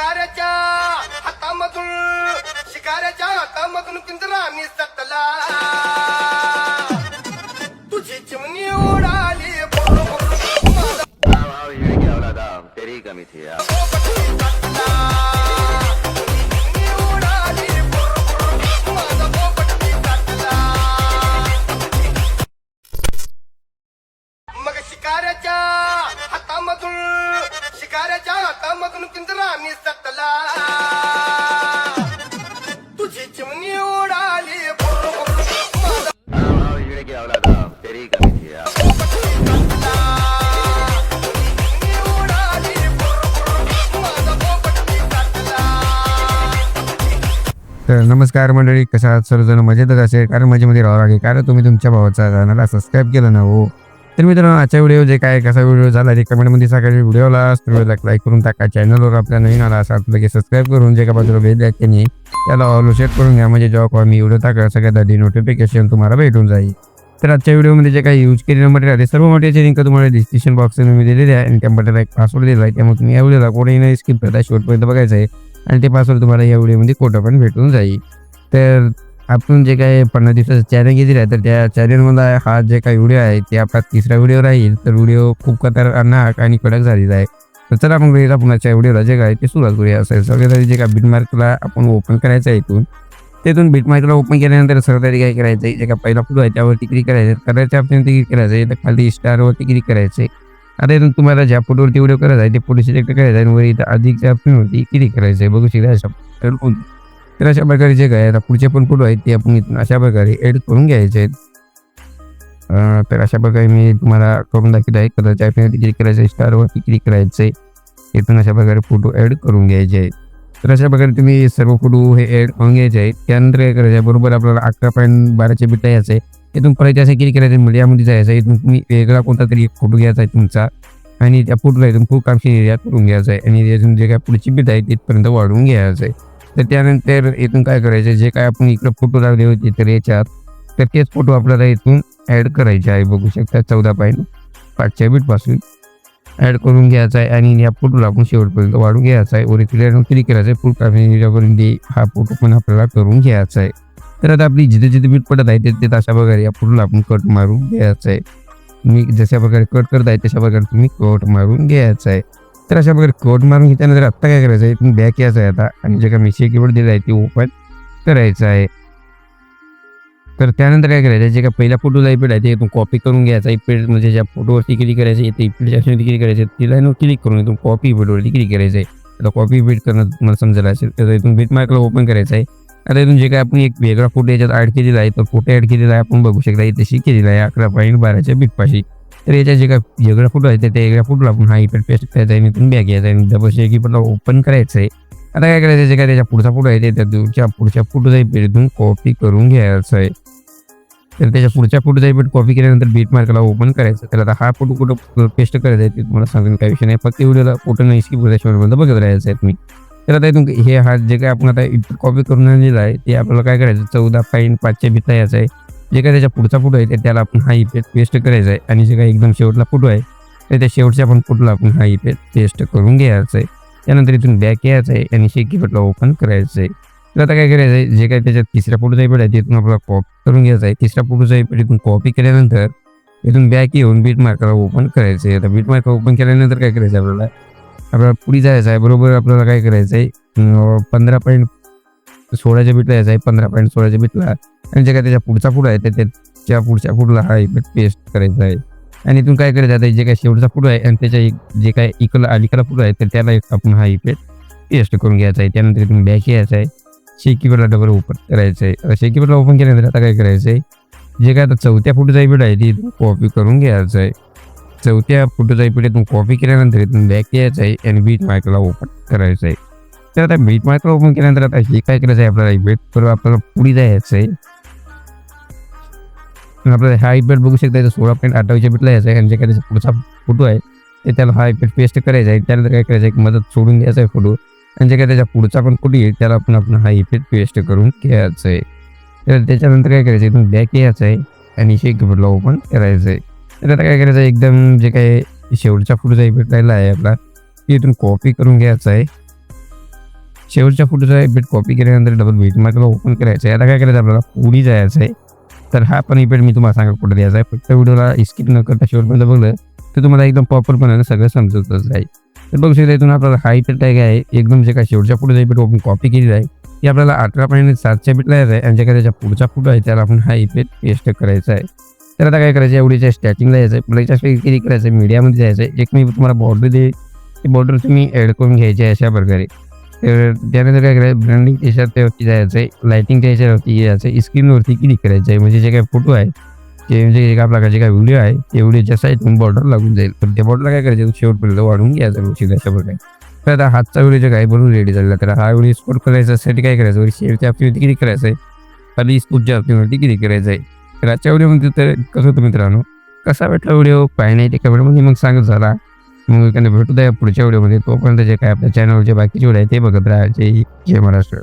शिकाऱ्याच्या हातामधून शिकाऱ्याच्या हातामधून पिंजरा निसटला तुझी चिमणी तर नमस्कार मंडळी कशा आहात? सर्वजण मजेतच असेल कारण मजेमध्ये राहावं लागेल. कारण तुम्ही तुमच्या भावाचा चॅनलला सबस्क्राईब केलं ना हो. तर मित्रांनो आजच्या व्हिडिओ जे काय कसा व्हिडिओ झाला ते कमेंटमध्ये सकाळी व्हिडिओला व्हिडिओला लाईक करून टाका. चॅनलवर आपल्या नवीन आला असाल तर लगेच सबस्क्राईब करून जे का बाजूला भेट नाही त्याला ऑल सेट करून घ्या. म्हणजे जेव्हा कॉल मी व्हिडिओ टाका सगळ्यात आधी नोटिफिकेशन तुम्हाला भेटून जाईल. तर आजच्या व्हिडिओमध्ये जे काही यूज केलेलं मटेरियल आहे सर्व मटेरियलची लिंक तुम्हाला डिस्क्रिप्शन बॉक्समध्ये मी दिलेली आहे. आणि त्या मटेरियल एक पासवर्ड दिला आहे. त्यामुळे तुम्ही या व्हिडिओला कोणीही नाही स्किप करता. शेवटपर्यंत बघायचं आहे. आणि ते पासवर्ड तुम्हाला या व्हिडिओमध्ये कोटं पण भेटून जाईल. तर आपण जे काही पन्नास दिवसाचं चॅनल घेतलेलं आहे तर त्या चॅनलमधला हा जे काही व्हिडिओ आहे ते आपला तिसरा व्हिडिओ राहील. तर व्हिडिओ खूप खतरनाक आणि कडक झालेला आहे. तर चला आपण वेळेला पुन्हाच्या व्हिडिओला जे काय ते सुरुवात करूया. असेल सगळ्यात जे काय बिटमार्कला आपण ओपन करायचं आहे इथून तिथून बिटमार्कला ओपन केल्यानंतर सर्वात काय करायचं आहे जे काय पहिला फोटो आहे त्यावरती क्लिक करायचं कलरच्या ऑप्शनवरती क्लिक करायचं आहे. तर खाली स्टारवरती क्लिक करायचं आहे. आता इथून तुम्हाला ज्या फोटोवरती व्हिडिओ करायचा आहे ते फोटो सिलेक्ट करायचा आहे वर इथं अधिकच्या ऑप्शनवरती क्लिक करायचं आहे बघू शकता अशा तर अशा प्रकारे जे काय आता पुढचे पण फोटो आहेत ते आपण इथून अशा प्रकारे एड करून घ्यायचे आहेत. तर अशा प्रकारे मी तुम्हाला करून दाखवत आहे. कलरच्या ऑप्शनवरती क्लिक करायचं आहे स्टारवरती क्लिक करायचं आहे इथून अशा प्रकारे फोटो ॲड करून घ्यायचे आहेत. तर अशा प्रकारे तुम्ही सर्व फोटो हे ॲड करून घ्यायचे आहेत. त्यानंतर काय करायचं आहे बरोबर आपल्याला अकरा पॉईंट बाराचे बिट यायचं आहे. इथून परत असं क्लिक करायचं आहे मीडियामध्ये जायचं आहे इथून तुम्ही वेगळा कोणता तरी एक फोटो घ्यायचा आहे तुमचा आणि त्या फोटोला इथून खूप कामशी एरिया करून घ्यायचा आहे आणि इथून जे काय पुढची बिट आहे तिथपर्यंत वाढवून घ्यायचं आहे. तर त्यानंतर इथून काय करायचं जे काय आपण इकडे फोटो लावले होते तर याच्यात तर तेच फोटो आपल्याला इथून ॲड करायचे आहे बघू शकता चौदा पॉईंट पाचच्या बीटपासून ॲड करून घ्यायचा आहे आणि या फोटोला आपण शेवटपर्यंत वाढून घ्यायचा आहे. वर क्लिक करायचं आहे फुल कामेपर्यंत हा फोटो पण आपल्याला करून घ्यायचा आहे. तर आता आपली जिथे जिथे बीट पडत आहे तिथे तशा प्रकारे या फोटोला आपण कट मारून घ्यायचं आहे. तुम्ही जशा प्रकारे कट करत आहे तशा प्रकारे तुम्ही कट मारून घ्यायचं आहे. तर अशा प्रकारे कट मारून घेतल्यानंतर आत्ता काय करायचं आहे तुम्ही बॅक यायचं आहे आता आणि जे काय मिशी कीबोर्ड दिलं आहे ते ओपन करायचं आहे. तर त्यानंतर काय करायचं आहे जे काय पहिला फोटोला इपेड आहे ते इथून कॉपी करून घ्यायचा इपेड म्हणजे ज्या फोटोवरती क्लिक करायचं ते इपेडच्या ऑप्शनवरती क्लिक करायचं तिला क्लिक करून इथून कॉपी इपेडवरती क्लिक करायचं आहे. आता कॉपी इपेड करणं तुम्हाला समजायला असेल तर इथून बीट मार्कला ओपन करायचं आहे. आता इथून जे काय आपण एक वेगळा फोटो याच्यात ॲड केलेला आहे तर फोटो ॲड केलेला आहे आपण बघू शकता इथे केलेला आहे अकरा पॉईंट बाराच्या बीटपाशी. तर याच्या जे काय वेगळा फोटो आहे त्या वेगळ्या फोटोला आपण हा इफेक्ट पेस्ट करायचा आहे आणि इथून बॅग घ्यायचा आहे आणि डबल शेक पण ओपन करायचं आहे. आता काय करायचं जे काय त्याच्या पुढचा फोटो आहे त्या त्याच्या पुढच्या फोटोचा इफेक्ट इथून कॉपी करून घ्यायचं आहे. तर त्याच्या पुढच्या फोटोचा इफेक्ट कॉपी केल्यानंतर बीट मार्कला ओपन करायचं तर आता हा फोटो कुठं पेस्ट करायचा आहे ते तुम्हाला सांगून काय विषय नाही. फक्त व्हिडिओला फोटो नाही स्किप करायच्या बघत राहायचं आहे तुम्ही. तर आता इथून हे हा जे काय आपण आता कॉपी करून आणलेला आहे ते आपल्याला काय करायचं? चौदा पॉईंट पाचच्या भिता यायचं आहे. जे काय त्याच्या पुढचा फोटो आहे ते त्याला आपण हा इफेक्ट पेस्ट करायचा आहे. आणि जे काही एकदम शेवटला फोटो आहे तर त्या शेवटच्या आपण फोटोला आपण हा इफेक्ट पेस्ट करून घ्यायचा आहे. त्यानंतर इथून बॅक यायचं आहे आणि शेकी बटला ओपन करायचं आहे. तर आता काय करायचं आहे? जे काय त्याच्यात तिसऱ्या फोटोचा इफेक्ट आहे तिथून आपल्याला कॉपी करून घ्यायचा आहे. तिसऱ्या फोटोचा इफेक्ट इथून कॉपी केल्यानंतर इथून बॅक येऊन बीट मार्कला ओपन करायचं आहे. आता बीट मार्क ओपन केल्यानंतर काय करायचं आपल्याला? आपल्याला पुढे जायचं आहे. बरोबर आपल्याला काय करायचं आहे? पंधरा पॉईंट सोळाच्या बीटला यायचं आहे. पंधरा पॉईंट सोळाच्या बीटला. आणि जे काय त्याच्या पुढचा फूड आहे ते त्याच्या पुढच्या फुटला हा इफेक्ट पेस्ट करायचा आहे. आणि इथून काय करायचं आहे? जे काय शेवटचा फूड आहे आणि त्याच्या एक- जे काय इकला अलीकडला फूड आहे तर त्याला एक आपण हा इफेक्ट पेस्ट करून घ्यायचा आहे. त्यानंतर इथून बॅक यायचा आहे. शेकीवरला डबल ओपन करायचं आहे. आता ओपन केल्यानंतर आता काय करायचं आहे? जे काय आता चौथ्या फुटचा इफेक्ट आहे ते कॉपी करून घ्यायचं आहे. चौथ्या फुटचा इफेक्ट कॉपी केल्यानंतर इथून बॅक यायचं आहे आणि बीट मार्कला ओपन करायचं आहे. तर आता बीट मार्कला ओपन केल्यानंतर आता हे काय करायचं आहे? आपल्याला इफेक्ट पर आपल्याला पुढे जायचं आहे. आपल्याला हा इफेक्ट बघू शकता सोळा पॉईंट अठ्ठावीसच्या बीटला यायचा आहे आणि जे काय त्याचा पुढचा फोटो आहे ते त्याला हा इफेक्ट पेस्ट करायचा आहे. त्यानंतर काय करायचं आहे? मदत सोडून द्यायचा आहे फोटो आणि जे काय त्याच्या पुढचा पण फोटो येईल त्याला आपण आपण हा इफेक्ट पेस्ट करून घ्यायचं आहे. तर त्याच्यानंतर काय करायचं इथून बॅक यायचं आहे आणि शेक कीबोर्डला ओपन करायचं आहे. तर आता काय करायचं आहे एकदम जे काय शेवटच्या फोटोचा इफेक्ट राहिला आहे आपला ते इथून कॉपी करून घ्यायचा आहे. शेवटच्या फोटोचा इफेक्ट कॉपी केल्यानंतर डबल बीट मार्कला ओपन करायचं आहे. आता काय करायचं आपल्याला पुढे जायचं आहे. तर हा पण इफेक्ट मी तुम्हाला सांगा कुठे द्यायचा आहे. फक्त व्हिडिओला स्किप न करता शेवटपर्यंत बघलं तर तुम्हाला एकदम प्रॉपरपणे सगळं समजतच जाईल तर बघू शकता इथून आपल्याला हा इफेक्ट आहे. काय एकदम जे काय शेवटच्या फोटोचा इफेक्ट ओपन कॉपी केली आहे ती आपल्याला अठरा पॉईंट सातच्या बिटला यायचं आहे. आणि जे काय त्याच्या पुढचा फोटो आहे त्याला आपण हा इफेक्ट पेस्ट करायचा आहे. तर आता काय करायचं एवढीच्या स्टॅचिंगला यायचं आहे. प्लेच्या किती करायचं मीडियामध्ये जायचं आहे. एक मी तुम्हाला बॉर्डर दे ती बॉर्डर तुम्ही ॲड करून घ्यायची अशा प्रकारे. तर त्यानंतर काय करायचं ब्रँडिंग त्याच्यावरती जायचं आहे. लाईटिंग त्याच्यावरती यायचं आहे. स्क्रीनवरती क्लिक करायचं आहे? म्हणजे जे म्हणजे काय फोटो आहे ते म्हणजे जे काय जे काय व्हिडिओ आहे ते व्हिडिओच्या साईडून बॉर्डर लागून जाईल. तर त्या बॉर्डरला काय करायचं शेवटपर्यंत वाढून घ्यायचं गोष्टी अशा प्रकारे. तर आता हातचा व्हिडिओ जे काय बनवून रेडी झालेला तर हा व्हिडिओ स्पोर्ट करायच्यासाठी काय करायचं शेवटच्या आपल्यावरती क्लिक करायचं आहे? आणि स्पोर्टच्या आपल्यावरती क्लिक करायचं आहे? तर आजच्या व्हिडिओमध्ये तर कसं होतं मित्रांनो? कसा भेटला व्हिडिओ? पाहिजे नाही ते म्हणजे मग सांगत झाला मग एखाद्या भेटू द्या पुढच्या व्हिडिओमध्ये. तोपर्यंत जे काय आपल्या चॅनलचे बाकीचे व्हिडिओ आहे ते बघत राहा. जय जय महाराष्ट्र.